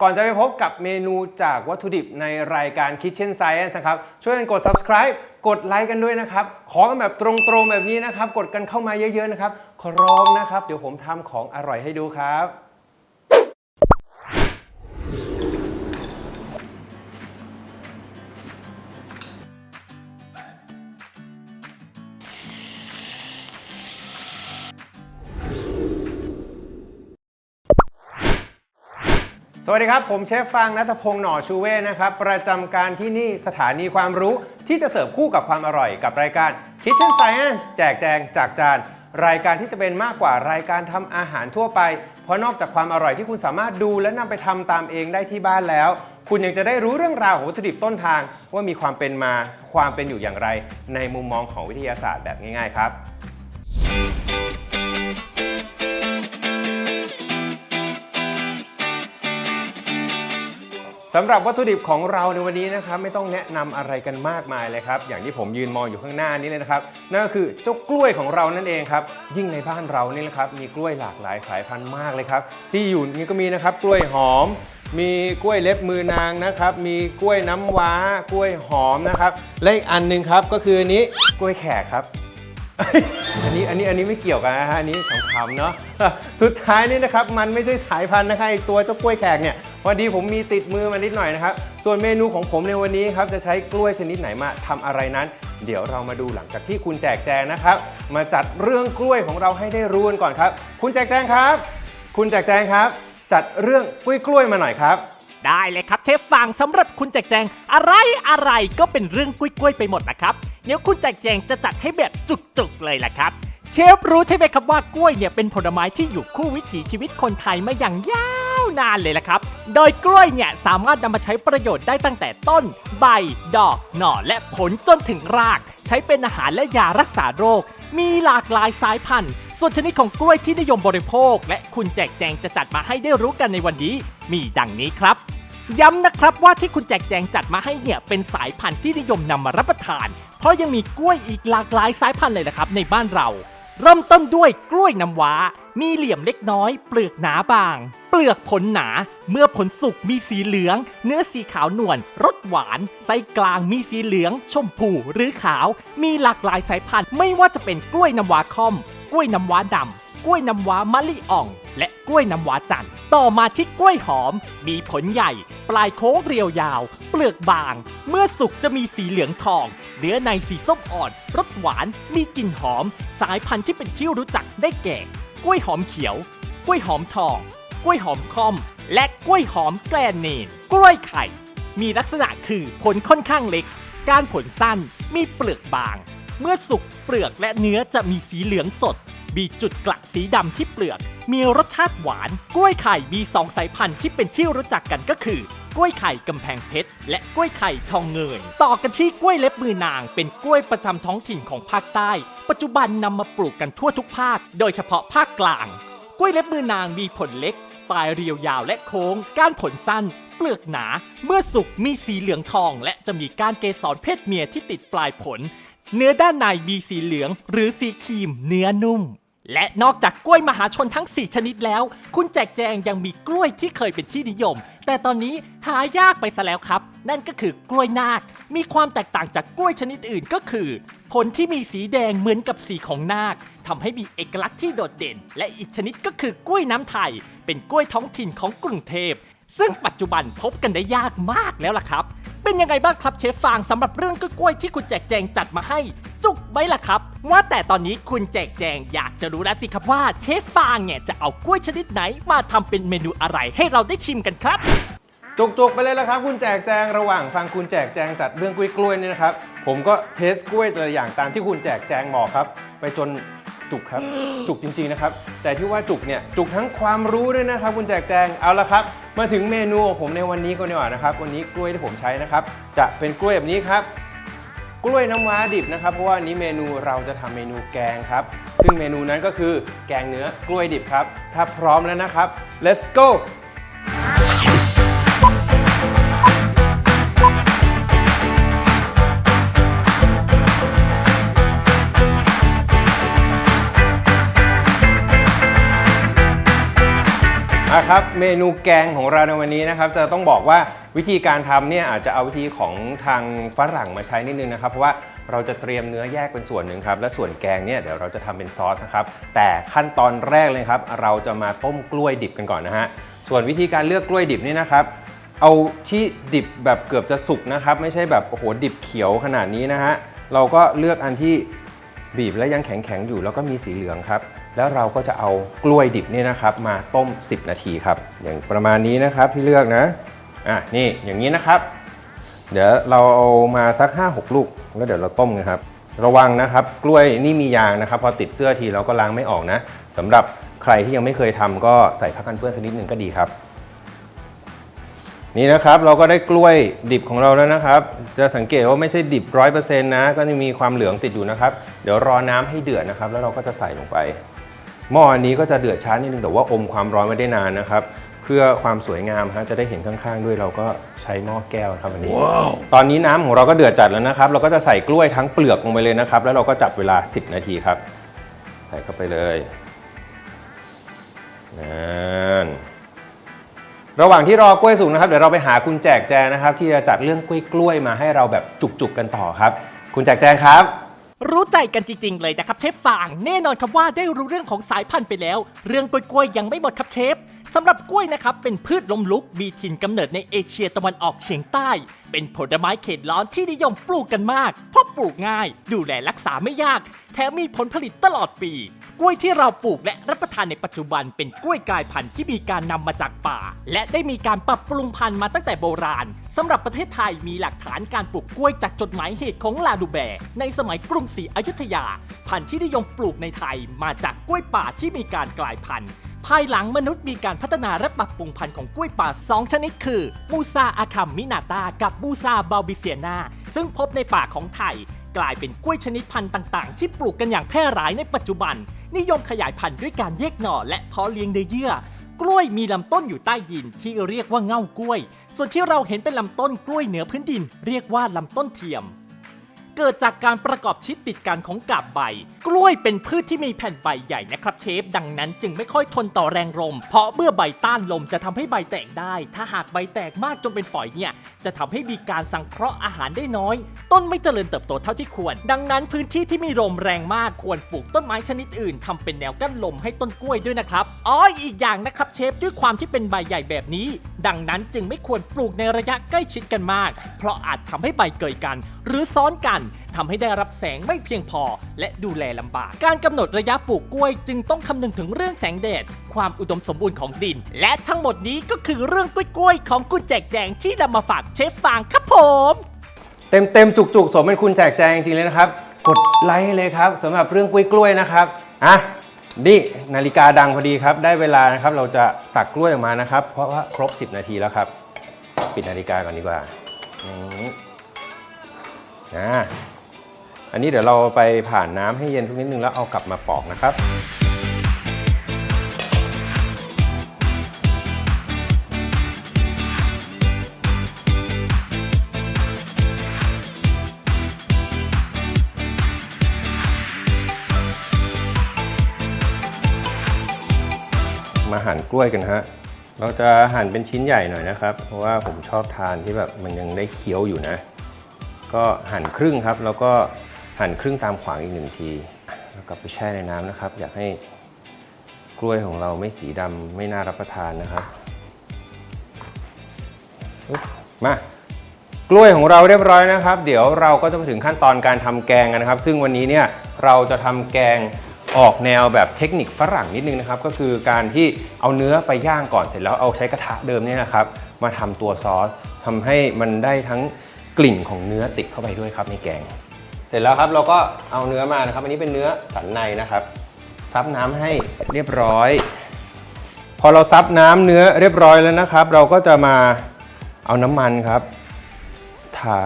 ก่อนจะไปพบกับเมนูจากวัตถุดิบในรายการ Kitchen Science นะครับ ช่วยกันกด subscribe กดไลค์กันด้วยนะครับ ขอกันแบบตรงๆแบบนี้นะครับ กดกันเข้ามาเยอะๆนะครับ ขอร้องนะครับ เดี๋ยวผมทำของอร่อยให้ดูครับ สวัสดีครับ ผมเชฟฟางนัทพงศ์หน่อชูเว่นะครับ ประจำการที่นี่สถานีความรู้ที่จะเสิร์ฟคู่กับความอร่อยกับรายการ Kitchen Science แจกแจงจากจาน รายการที่จะเป็นมากกว่ารายการทำอาหารทั่วไป เพราะนอกจากความอร่อยที่คุณสามารถดูและนำไปทำตามเองได้ที่บ้านแล้ว คุณยังจะได้รู้เรื่องราวของวัตถุดิบต้นทาง ว่ามีความเป็นมาความเป็นอยู่อย่างไร ในมุมมองของวิทยาศาสตร์แบบง่าย ๆ ครับ สำหรับวัตถุดิบของเราในวันนี้นะครับไม่ต้องแนะนำอะไรกันมากมายเลยครับอย่างที่ผมยืนมองอยู่ข้างหน้านี้เลยนะครับนั่นก็คือเจ้ากล้วยของเรานั่นเองครับยิ่งในบ้านเรานี่นะครับมีกล้วยหลากหลายสายพันธุ์มากเลยครับที่อยู่นี่ก็มีนะครับกล้วยหอม มีกล้วยเล็บมือนางนะครับมีกล้วยน้ำว้ากล้วยหอมนะครับและอีกอันหนึ่งครับก็คืออันนี้กล้วยแขกครับ อันนี้อันนี้อันนี้ไม่เกี่ยวกันนะฮะอันนี้ขำๆเนาะ สุดท้ายนี่นะครับมันไม่ใช่สายพันธุ์นะคะไอตัวเจ้ากล้วยแขกเนี่ย พอดีผมมีติดมือมานิดหน่อยนะครับ ส่วนเมนูของผมในวันนี้ครับจะใช้กล้วยชนิดไหนมาทำอะไรนั้น เดี๋ยวเรามาดูหลังจากที่คุณแจกแจงนะครับ มาจัดเรื่องกล้วยของเราให้ได้รู้กันก่อนครับ คุณแจกแจงครับ คุณแจกแจงครับ จัดเรื่องกล้วยกล้วยมาหน่อยครับได้เลยครับเชฟฟางสำหรับคุณแจกแจงอะไรอะไรก็เป็นเรื่องกุ้ยกล้วยไปหมดนะครับเดี๋ยวคุณแจกแจงจะจัดให้แบบจุกๆเลยแหละครับ เชฟรู้ใช่ไหมครับว่ากล้วยเนี่ยเป็นผลไม้ที่อยู่คู่วิถีชีวิตคนไทยมาอย่างยาว นานเลยละครับ โดยกล้วยเนี่ยสามารถนำมาใช้ประโยชน์ได้ตั้งแต่ต้น ใบ ดอก หน่อและผลจนถึงราก ใช้เป็นอาหารและยารักษาโรค มีหลากหลายสายพันธุ์ ส่วนชนิดของกล้วยที่นิยมบริโภค และคุณแจกแจงจะจัดมาให้ได้รู้กันในวันนี้ มีดังนี้ครับย้ำนะครับว่าที่คุณแจกแจงจัดมาให้เนี่ยเป็นสายพันธุ์ที่นิยมนำมารับประทาน เพราะยังมีกล้วยอีกหลากหลายสายพันธุ์เลยนะครับในบ้านเรา เริ่มต้นด้วยกล้วยน้ำว้า มีเหลี่ยมเล็กน้อย เปลือกหนาบาง เปลือกผลหนา เมื่อผลสุกมีสีเหลือง เนื้อสีขาวนวล รสหวาน ไส้กลางมีสีเหลือง ชมพูหรือขาว มีหลากหลายสายพันธุ์ ไม่ว่าจะเป็นกล้วยน้ำว้าคอม กล้วยน้ำว้าดำ กล้วยน้ำว้ามะลิอ่อง และกล้วยน้ำว้าจันทร์ ต่อมาที่กล้วยหอม มีผลใหญ่ ปลายโค้งเรียวยาว เปลือกบาง เมื่อสุกจะมีสีเหลืองทอง เนื้อในสีส้มอ่อนรสหวานมีกลิ่นหอม สายพันธุ์ที่เป็นที่รู้จักได้แก่ กล้วยหอมเขียว กล้วยหอมทอง กล้วยหอมคอม และกล้วยหอมแกลนเนนกล้วยไข่ มีลักษณะคือผลค่อนข้างเล็ก การผลสั้นมีเปลือกบาง เมื่อสุกเปลือกและเนื้อจะมีสีเหลืองสด มีจุดกลักสีดำที่เปลือก มีรสชาติหวาน กล้วยไข่มีสองสายพันธุ์ที่เป็นที่รู้จักกันก็คือกล้วยไข่กำแพงเพชร และกล้วยไข่ทองเงยต่อกันที่กล้วยเล็บมือนาง เป็นกล้วยประจำท้องถิ่นของภาคใต้ ปัจจุบันนำมาปลูกกันทั่วทุกภาค โดยเฉพาะภาคกลาง กล้วยเล็บมือนางมีผลเล็ก ปลายเรียวยาวและโค้ง ก้านผลสั้น เปลือกหนา เมื่อสุกมีสีเหลืองทอง และจะมีก้านเกสรเพศเมียที่ติดปลายผล เนื้อด้านในมีสีเหลือง หรือสีครีม เนื้อนุ่ม และนอกจากกล้วยมหาชนทั้ง 4 ชนิดแล้ว คุณแจกแจงยังมีกล้วยที่เคยเป็นที่นิยม แต่ตอนนี้หายากไปซะแล้วครับ นั่นก็คือกล้วยนาค มีความแตกต่างจากกล้วยชนิดอื่นก็คือ ผลที่มีสีแดงเหมือนกับสีของนาคทำให้มีเอกลักษณ์ที่โดดเด่น และอีกชนิดก็คือกล้วยน้ำไทย เป็นกล้วยท้องถิ่นของกรุงเทพ ซึ่งปัจจุบันพบกันได้ยากมากแล้วล่ะครับ เป็นยังไงบ้างครับเชฟฟางสำหรับเรื่องกล้วยที่คุณแจกแจงจัดมาให้ จุกไหมล่ะครับ ว่าแต่ตอนนี้คุณแจกแจงอยากจะรู้แล้วสิครับว่าเชฟฟางเนี่ยจะเอากล้วยชนิดไหนมาทำเป็นเมนูอะไรให้เราได้ชิมกันครับ จุกๆไปเลยละครับ คุณแจกแจงระหว่างฟังคุณแจกแจงจัดเรื่องกล้วยกล้วยๆนี่นะครับ ผมก็เทสกล้วยแต่ละอย่างตามที่คุณแจกแจงบอกครับ ไปจนจุกครับ จุกจริงๆนะครับ แต่ที่ว่าจุกเนี่ยจุกทั้งความรู้ด้วยนะครับ คุณแจกแจงเอาละครับ มาถึงเมนูของผมในวันนี้ก็ดีกว่านะครับวันนี้กล้วยที่ผมใช้นะครับ จะเป็นกล้วยแบบนี้ครับ กล้วยน้ำว้าดิบนะครับ เพราะว่าอันนี้เมนูเราจะทำเมนูแกงครับ ซึ่งเมนูนั้นก็คือแกงเนื้อกล้วยดิบครับ ถ้าพร้อมแล้วนะครับ let's go เออะครับเมนูแกงของเราในวันนี้นะครับจะต้องบอกว่าวิธีการทำเนี่ยอาจจะเอาวิธีของทางฝรั่งมาใช้นิดนึงนะครับ เพราะว่าเราจะเตรียมเนื้อแยกเป็นส่วนหนึ่งครับ และส่วนแกงเนี่ยเดี๋ยวเราจะทำเป็นซอสนะครับ แต่ขั้นตอนแรกเลยครับ เราจะมาต้มกล้วยดิบกันก่อนนะฮะส่วนวิธีการเลือกกล้วยดิบนี่นะครับ เอาที่ดิบแบบเกือบจะสุกนะครับ ไม่ใช่แบบโอ้โหดิบเขียวขนาดนี้นะฮะเราก็เลือกอันที่บีบแล้วยังแข็งๆอยู่ แล้วก็มีสีเหลืองครับ แล้วเราก็จะเอากล้วยดิบนี่นะครับ มาต้ม 10 นาทีครับ อย่างประมาณนี้นะครับที่เลือกนะอะนี่อย่างนี้นะครับ เดี๋ยวเราเอามาสัก 5-6 ลูก แล้วเดี๋ยวเราต้มกันครับ ระวังนะครับ กล้วยนี่มียางนะครับ พอติดเสื้อทีเราก็ล้างไม่ออกนะสำหรับใครที่ยังไม่เคยทำก็ใส่ผ้ากันเปื้อนสักนิดหนึ่งก็ดีครับ นี่นะครับเราก็ได้กล้วยดิบของเราแล้วนะครับ จะสังเกตว่าไม่ใช่ดิบร้อยเปอร์เซ็นต์นะ ก็จะมีความเหลืองติดอยู่นะครับ เดี๋ยวรอน้ำให้เดือดนะครับ แล้วเราก็จะใส่ลงไป หม้ออันนี้ก็จะเดือดช้านิดนึงแต่ว่าอมความร้อนไว้ได้นานนะครับ เพื่อความสวยงามฮะจะได้เห็นข้างๆด้วยเราก็ใช้หม้อแก้วครับอันนี้ตอนนี้น้ำของเราก็เดือดจัดแล้วนะครับ เราก็จะใส่กล้วยทั้งเปลือกลงไปเลยนะครับ แล้วเราก็จับเวลา 10 นาทีครับ ใส่เข้าไปเลยนั่นระหว่างที่รอกล้วยสุกนะครับเดี๋ยวเราไปหาคุณแจกแจงนะครับ ที่จะจัดเรื่องกล้วยกล้วยๆมาให้เราแบบจุกๆกันต่อครับ คุณแจกแจงครับ รู้ใจกันจริง ๆ เลยนะครับเชฟฟางแน่นอนครับว่าได้รู้เรื่องของสายพันธุ์ไปแล้ว เรื่องกล้วยๆยังไม่หมดครับเชฟ สำหรับกล้วยนะครับเป็นพืชลมลุกมีถิ่นกำเนิดในเอเชียตะวันออกเฉียงใต้ เป็นผลไม้เขตร้อนที่นิยมปลูกกันมาก เพราะปลูกง่าย ดูแลรักษาไม่ยาก แถมมีผลผลิตตลอดปี กล้วยที่เราปลูกและรับประทานในปัจจุบันเป็นกล้วยกลายพันธุ์ที่มีการนำมาจากป่า และได้มีการปรับปรุงพันธุ์มาตั้งแต่โบราณสำหรับประเทศไทยมีหลักฐานการปลูกกล้วยจากจดหมายเหตุของลาดูแบร์ในสมัยกรุงศรีอยุธยา พันธุ์ที่นิยมปลูกในไทยมาจากกล้วยป่าที่มีการกลายพันธุ์ ภายหลังมนุษย์มีการพัฒนาและปรับปรุงพันธุ์ของกล้วยป่า 2 ชนิดคือ มูซาอาคัมมินาตา กับมูซาบาลบิเซียนา ซึ่งพบในป่าของไทย กลายเป็นกล้วยชนิดพันธุ์ต่างๆ ที่ปลูกกันอย่างแพร่หลายในปัจจุบัน นิยมขยายพันธุ์ด้วยการแยกหน่อและเพาะเลี้ยงในเยื่อกล้วยมีลำต้นอยู่ใต้ดินที่เรียกว่าเง่ากล้วย ส่วนที่เราเห็นเป็นลำต้นกล้วยเหนือพื้นดิน เรียกว่าลำต้นเทียม เกิดจากการประกอบชิดติดกันของกาบใบ กล้วยเป็นพืชที่มีแผ่นใบใหญ่นะครับเชฟ ดังนั้นจึงไม่ค่อยทนต่อแรงลม เพราะเมื่อใบต้านลมจะทำให้ใบแตกได้ ถ้าหากใบแตกมากจนเป็นฝอยเนี่ย จะทำให้มีการสังเคราะห์อาหารได้น้อย ต้นไม่เจริญเติบโตเท่าที่ควร ดังนั้นพื้นที่ที่มีลมแรงมากควรปลูกต้นไม้ชนิดอื่นทำเป็นแนวกั้นลมให้ต้นกล้วยด้วยนะครับอ๋ออีกอย่างนะครับเชฟด้วยความที่เป็นใบใหญ่แบบนี้ ดังนั้นจึงไม่ควรปลูกในระยะใกล้ชิดกันมาก เพราะอาจทำให้ใบเกยกัน หรือซ้อนกันทำให้ได้รับแสงไม่เพียงพอ และดูแลลำบาก การกำหนดระยะปลูกกล้วยจึงต้องคำนึงถึงเรื่องแสงแดด ความอุดมสมบูรณ์ของดิน และทั้งหมดนี้ก็คือเรื่องกล้วยๆของกุณแจกแจงที่นำมาฝากเชฟฟางครับผมเต็มเต็มๆจุกสมเป็นคุณแจกแจงจริงเลยนะครับ กดไลค์เลยครับสำหรับเรื่องกล้วยๆนะครับอะนี่นาฬิกาดังพอดีครับ ได้เวลานะครับเราจะตักกล้วยออกมานะครับ เพราะว่าครบ 10 นาทีแล้วครับ ปิดนาฬิกาก่อนดีกว่าอย่าง นี้อ่าอันนี้เดี๋ยวเราไปผ่านน้ำให้เย็นสักนิดนึงแล้วเอากลับมาปอกนะครับมาหั่นกล้วยกันฮะ เราจะหั่นเป็นชิ้นใหญ่หน่อยนะครับ เพราะว่าผมชอบทานที่แบบมันยังได้เคี้ยวอยู่นะ ก็หั่นครึ่งครับ แล้วก็หั่นครึ่งตามขวางอีกหนึ่งที แล้วกลับไปแช่ในน้ำนะครับ อยากให้กล้วยของเราไม่สีดำไม่น่ารับประทานนะครับมากล้วยของเราเรียบร้อยนะครับ เดี๋ยวเราก็จะมาถึงขั้นตอนการทำแกงกันนะครับ ซึ่งวันนี้เนี่ยเราจะทำแกงออกแนวแบบเทคนิคฝรั่งนิดนึงนะครับ ก็คือการที่เอาเนื้อไปย่างก่อนเสร็จแล้วเอาใช้กระทะเดิมเนี่ยนะครับ มาทำตัวซอสทำให้มันได้ทั้ง กลิ่นของเนื้อติดเข้าไปด้วยครับในแกง เสร็จแล้วครับเราก็เอาเนื้อมานะครับ อันนี้เป็นเนื้อสันในนะครับ ซับน้ำให้เรียบร้อย พอเราซับน้ำเนื้อเรียบร้อยแล้วนะครับ เราก็จะมาเอาน้ำมันครับทา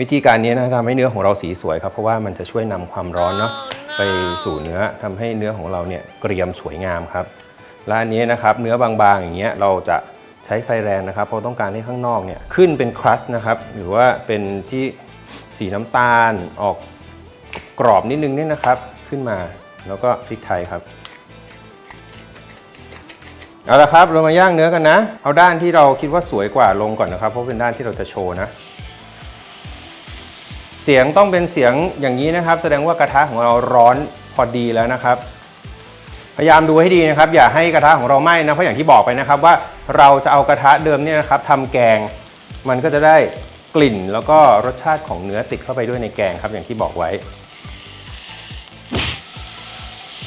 วิธีการนี้นะทำให้เนื้อของเราสีสวยครับเพราะว่ามันจะช่วยนำความร้อนเนาะไปสู่เนื้อทำให้เนื้อของเราเนี่ยเกรียมสวยงามครับและอันนี้นะครับ เนื้อบางๆอย่างเงี้ยเราจะ ใช้ไฟแรงนะครับ เพราะต้องการให้ข้างนอกเนี่ยขึ้นเป็นครัสนะครับ หรือว่าเป็นที่สีน้ำตาลออกกรอบนิดนึงเนี่ยนะครับ ขึ้นมาแล้วก็พริกไทยครับ เอาละครับเรามาย่างเนื้อกันนะ เอาด้านที่เราคิดว่าสวยกว่าลงก่อนนะครับ เพราะเป็นด้านที่เราจะโชว์นะ เสียงต้องเป็นเสียงอย่างนี้นะครับ แสดงว่ากระทะของเราร้อนพอดีแล้วนะครับ พยายามดูให้ดีนะครับ อย่าให้กระทะของเราไหม้นะเพราะอย่างที่บอกไปนะครับว่าเราจะเอากระทะเดิมเนี่ยนะครับทำแกง มันก็จะได้กลิ่นแล้วก็รสชาติของเนื้อติดเข้าไปด้วยในแกงครับอย่างที่บอกไว้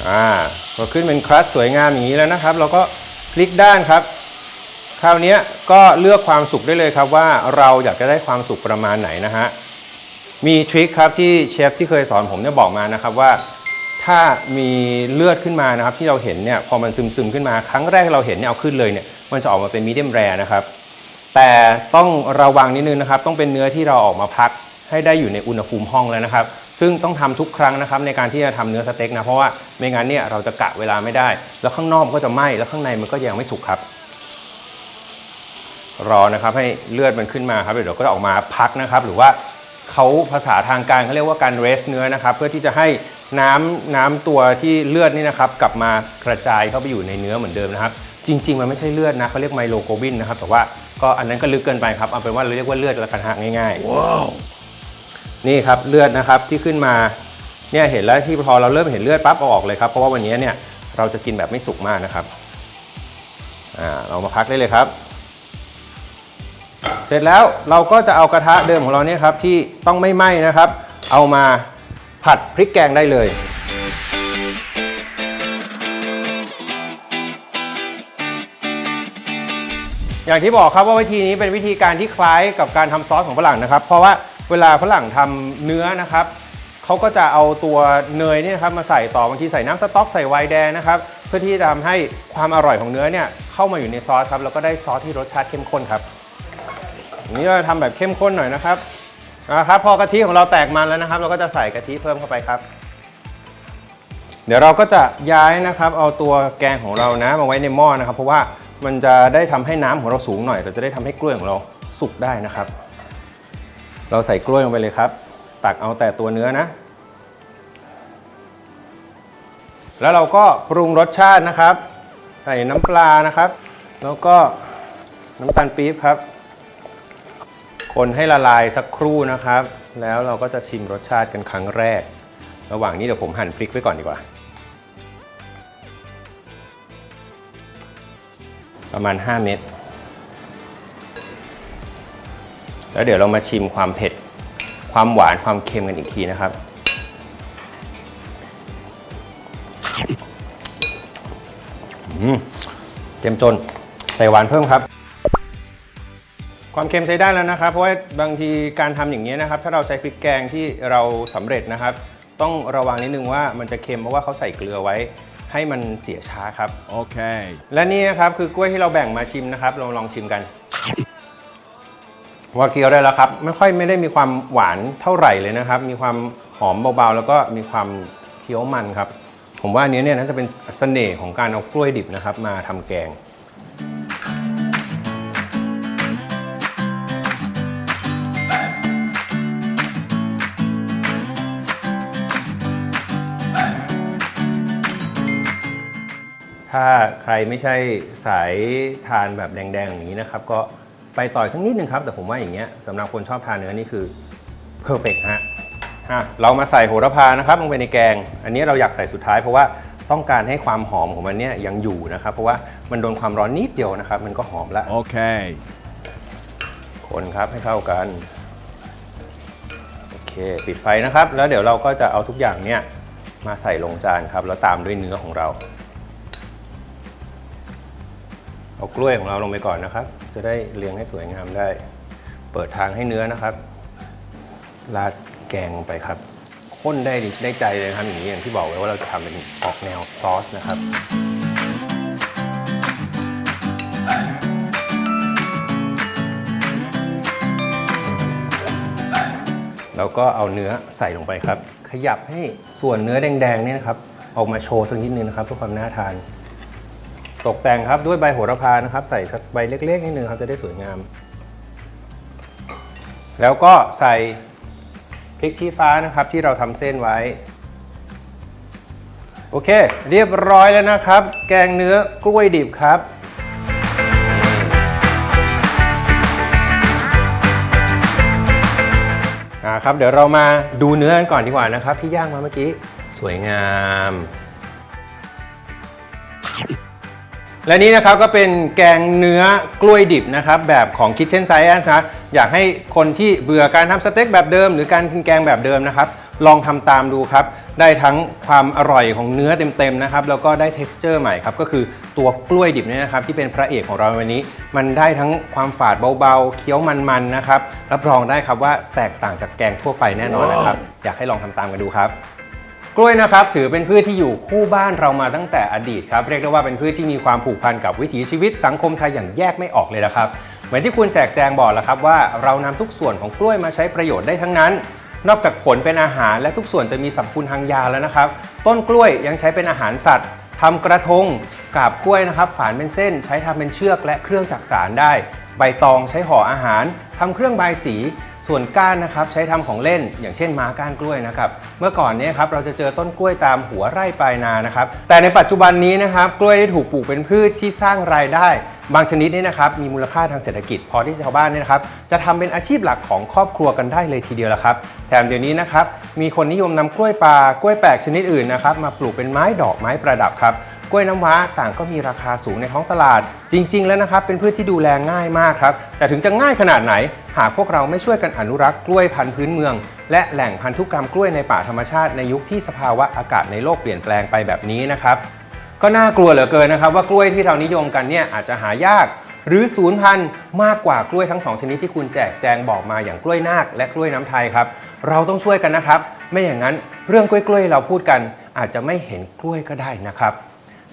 อ่าพอขึ้นเป็นครัสสวยงามอย่างนี้แล้วนะครับ เราก็พลิกด้านครับ คราวนี้ก็เลือกความสุกได้เลยครับว่าเราอยากจะได้ความสุกประมาณไหนนะฮะมีทริคครับที่เชฟที่เคยสอนผมเนี่ยบอกมานะครับว่า ถ้ามีเลือดขึ้นมานะครับ ที่เราเห็นเนี่ยพอมันซึมๆขึ้นมา ครั้งแรกเราเห็นเนี่ยเอาขึ้นเลยเนี่ยมันจะออกมาเป็นมีเดียมแรนะครับ แต่ต้องระวังนิดนึงนะครับ ต้องเป็นเนื้อที่เราออกมาพักให้ได้อยู่ในอุณหภูมิห้องแล้วนะครับ ซึ่งต้องทำทุกครั้งนะครับในการที่จะทำเนื้อสเต็กนะเพราะว่าไม่งั้นเนี่ยเราจะกะเวลาไม่ได้ แล้วข้างนอกก็จะไหม้แล้วข้างในมันก็ยังไม่สุกครับ รอนะครับให้เลือดมันขึ้นมาครับเดี๋ยวก็จะออกมาพักนะครับ หรือว่าเขาภาษาทางการเขาเรียกว่าการเรสเนื้อนะครับ เพื่อที่จะให้ น้ำน้ำตัวที่เลือดนี่นะครับกลับมากระจายเข้าไปอยู่ในเนื้อเหมือนเดิมนะครับ จริง ๆ มันไม่ใช่เลือดนะเขาเรียกไมโลโกบินนะครับแต่ว่าก็อันนั้นก็ลึกเกินไปครับเอาเป็นว่าเราเรียกว่าเลือดละกันฮะง่ายๆนี่ครับเลือดนะครับที่ขึ้นมาเนี่ยเห็นแล้วที่พอเราเริ่มเห็นเลือดปั๊บเอาออกเลยครับเพราะว่าวันนี้เนี่ยเราจะกินแบบไม่สุกมากนะครับอ่าเรามาพักได้เลยครับ เสร็จแล้วเราก็จะเอากระทะเดิมของเราเนี่ยครับที่ต้องไม่ไหม้นะครับ เอามา ผัดพริกแกงได้เลย อย่างที่บอกครับว่าวิธีนี้เป็นวิธีการที่คล้ายกับการทำซอสของฝรั่งนะครับ เพราะว่าเวลาฝรั่งทำเนื้อนะครับเขาก็จะเอาตัวเนยเนี่ยครับมาใส่ต่อบางทีใส่น้ำสต๊อกใส่ไวน์แดงนะครับ เพื่อที่จะทำให้ความอร่อยของเนื้อเนี่ยเข้ามาอยู่ในซอสครับแล้วก็ได้ซอสที่รสชาติเข้มข้นครับอันนี้เราจะทำแบบเข้มข้นหน่อยนะครับ นะครับพอกะทิของเราแตกมันแล้วนะครับ เราก็จะใส่กะทิเพิ่มเข้าไปครับ เดี๋ยวเราก็จะย้ายนะครับ เอาตัวแกงของเรานะมาไว้ในหม้อนะครับ เพราะว่ามันจะได้ทำให้น้ำของเราสูงหน่อยเราจะได้ทำให้กล้วยของเราสุกได้นะครับ เราใส่กล้วยลงไปเลยครับ ตักเอาแต่ตัวเนื้อนะ แล้วเราก็ปรุงรสชาตินะครับ ใส่น้ำปลานะครับ แล้วก็น้ำตาลปี๊บครับ คนให้ละลายสักครู่นะครับ แล้วเราก็จะชิมรสชาติกันครั้งแรก ระหว่างนี้เดี๋ยวผมหั่นพริกไว้ก่อนดีกว่า ประมาณ 5 เม็ดแล้วเดี๋ยวเรามาชิมความเผ็ด ความหวานความเค็มกันอีกทีนะครับเต็มจนใส่หวานเพิ่มครับ ความเค็มใช้ได้แล้วนะครับ เพราะว่าบางทีการทำอย่างนี้ยนะครับ ถ้าเราใช้พริกแกงที่เราสำเร็จนะครับ ต้องระวังนิดนึงว่ามันจะเค็มเพราะว่าเขาใส่เกลือไว้ ให้มันเสียช้าครับ Okay. และนี่นะครับคือกล้วยที่เราแบ่งมาชิมนะครับลองลองชิมกันว่าเคี้ยวได้แล้วครับ ไม่ค่อยไม่ได้มีความหวานเท่าไหร่เลยนะครับ มีความหอมเบาๆ แล้วก็มีความเคี้ยวมันครับ ผมว่าอันนี้เนี่ยน่าจะเป็นเสน่ห์ของการเอากล้วยดิบนะครับ มาทำแกง ถ้าใครไม่ใช่สายทานแบบแดงๆอย่างนี้นะครับ ก็ไปต่อยสักนิดนึงครับ แต่ผมว่าอย่างเงี้ยสำหรับคนชอบทานเนื้อนี่คือเพอร์เฟกฮะฮะเรามาใส่โหระพานะครับลงไปในแกง อันนี้เราอยากใส่สุดท้ายเพราะว่าต้องการให้ความหอมของมันเนี่ยยังอยู่นะครับ เพราะว่ามันโดนความร้อนนิดเดียวนะครับ มันก็หอมละ Okay. คนครับให้เข้ากันโอเคปิดไฟนะครับ แล้วเดี๋ยวเราก็จะเอาทุกอย่างเนี่ยมาใส่ลงจานครับ แล้วตามด้วยเนื้อของเรา เอากล้วยของเราลงไปก่อนนะครับ จะได้เรียงให้สวยงามได้ เปิดทางให้เนื้อนะครับ ราดแกงลงไปครับข้นได้ได้ใจเลยนะครับอย่างนี้อย่างที่บอกไว้ว่าเราจะทำเป็นออกแนวซอสนะครับแล้วก็เอาเนื้อใส่ลงไปครับ ขยับให้ส่วนเนื้อแดงๆเนี่ยนะครับ ออกมาโชว์สักนิดนึงนะครับเพื่อความน่าทาน ตกแต่งครับด้วยใบโหระพานะครับ ใส่สใบเล็ก ๆ นิดนึงครับจะได้สวยงาม แล้วก็ใส่พริกชี้ฟ้านะครับ ที่เราทำเส้นไว้ โอเค เรียบร้อยแล้วนะครับ แกงเนื้อกล้วยดิบครับอ่าครับ เดี๋ยวเรามาดูเนื้อกันก่อนดีกว่านะครับ ที่ย่างมาเมื่อกี้ สวยงาม และนี่นะครับก็เป็นแกงเนื้อกล้วยดิบนะครับแบบของ Kitchen Science นะอยากให้คนที่เบื่อการทำสเต็กแบบเดิม หรือการกินแกงแบบเดิมนะครับ ลองทำตามดูครับ ได้ทั้งความอร่อยของเนื้อเต็มๆนะครับแล้วก็ได้ texture ใหม่ครับ ก็คือตัวกล้วยดิบเนี่ยนะครับ ที่เป็นพระเอกของเราวันนี้ มันได้ทั้งความฝาดเบาๆ เคี้ยวมันๆนะครับรับรองได้ครับว่าแตกต่างจากแกงทั่วไปแน่นอนนะครับ อยากให้ลองทำตามกันดูครับ กล้วยนะครับถือเป็นพืชที่อยู่คู่บ้านเรามาตั้งแต่อดีตครับเรียกได้ว่าเป็นพืชที่มีความผูกพันกับวิถีชีวิตสังคมไทยอย่างแยกไม่ออกเลยละครับเหมือนที่คุณแจกแจงบอกแล้วครับว่าเรานำทุกส่วนของกล้วยมาใช้ประโยชน์ได้ทั้งนั้น นอกจากผลเป็นอาหารและทุกส่วนจะมีสรรพคุณทางยาแล้วนะครับ ต้นกล้วยยังใช้เป็นอาหารสัตว์ทำกระทงกาบกล้วยนะครับฝานเป็นเส้น ใช้ทำเป็นเชือกและเครื่องจักสารได้ ใบตองใช้ห่ออาหารทำเครื่องบายสี ส่วนก้านนะครับใช้ทำของเล่นอย่างเช่นม้าก้านกล้วยนะครับเมื่อก่อนเนี้ครับเราจะเจอต้นกล้วยตามหัวไร่ปลายนานะครับแต่ในปัจจุบันนี้นะครับกล้วยได้ถูกปลูกเป็นพืชที่สร้างรายได้ บางชนิดนี่นะครับมีมูลค่าทางเศรษฐกิจ พอที่ชาวบ้านเนี่ยนะครับจะทำเป็นอาชีพหลักของครอบครัวกันได้เลยทีเดียวละครับแถมเดี๋ยวนี้นะครับมีคนนิยมนำกล้วยป่ากล้วยแปลกชนิดอื่นนะครับมาปลูกเป็นไม้ดอกไม้ประดับครับ กล้วยน้ำว้าต่างก็มีราคาสูงในท้องตลาด จริง ๆ แล้วนะครับ เป็นพืชที่ดูแลง่ายมากครับ แต่ถึงจะง่ายขนาดไหน หากพวกเราไม่ช่วยกันอนุรักษ์กล้วยพันธุ์พื้นเมือง และแหล่งพันธุกรรมกล้วยในป่าธรรมชาติในยุคที่สภาวะอากาศในโลกเปลี่ยนแปลงไปแบบนี้นะครับ ก็น่ากลัวเหลือเกินนะครับ ว่ากล้วยที่เรานิยมกันเนี่ยอาจจะหายาก หรือศูนย์พันธุ์มากกว่ากล้วยทั้งสองชนิดที่คุณแจกแจงบอกมาอย่างกล้วยนาคและกล้วยน้ำไทยครับเราต้องช่วยกันนะครับ ไม่อย่างนั้นเรื่องกล้วยๆเราพูดกัน อาจจะไม่เห็นกล้วยก็ได้นะครับ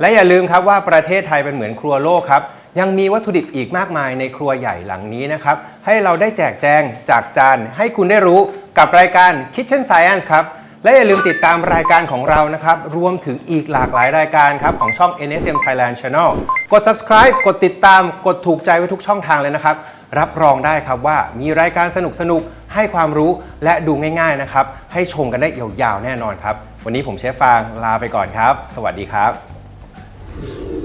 และอย่าลืมครับว่าประเทศไทยเป็นเหมือนครัวโลกครับ ยังมีวัตถุดิบอีกมากมายในครัวใหญ่หลังนี้นะครับ ให้เราได้แจกแจงจากจานให้คุณได้รู้กับรายการ Kitchen Science ครับ และอย่าลืมติดตามรายการของเรานะครับ รวมถึงอีกหลากหลายรายการครับ ของช่อง NSM Thailand Channel กด subscribe กดติดตามกดถูกใจไว้ทุกช่องทางเลยนะครับ รับรองได้ครับว่ามีรายการสนุกๆให้ความรู้และดูง่ายๆนะครับ ให้ชมกันได้ยาวๆแน่นอนครับ วันนี้ผมเชฟฟางลาไปก่อนครับ สวัสดีครับ Thank you.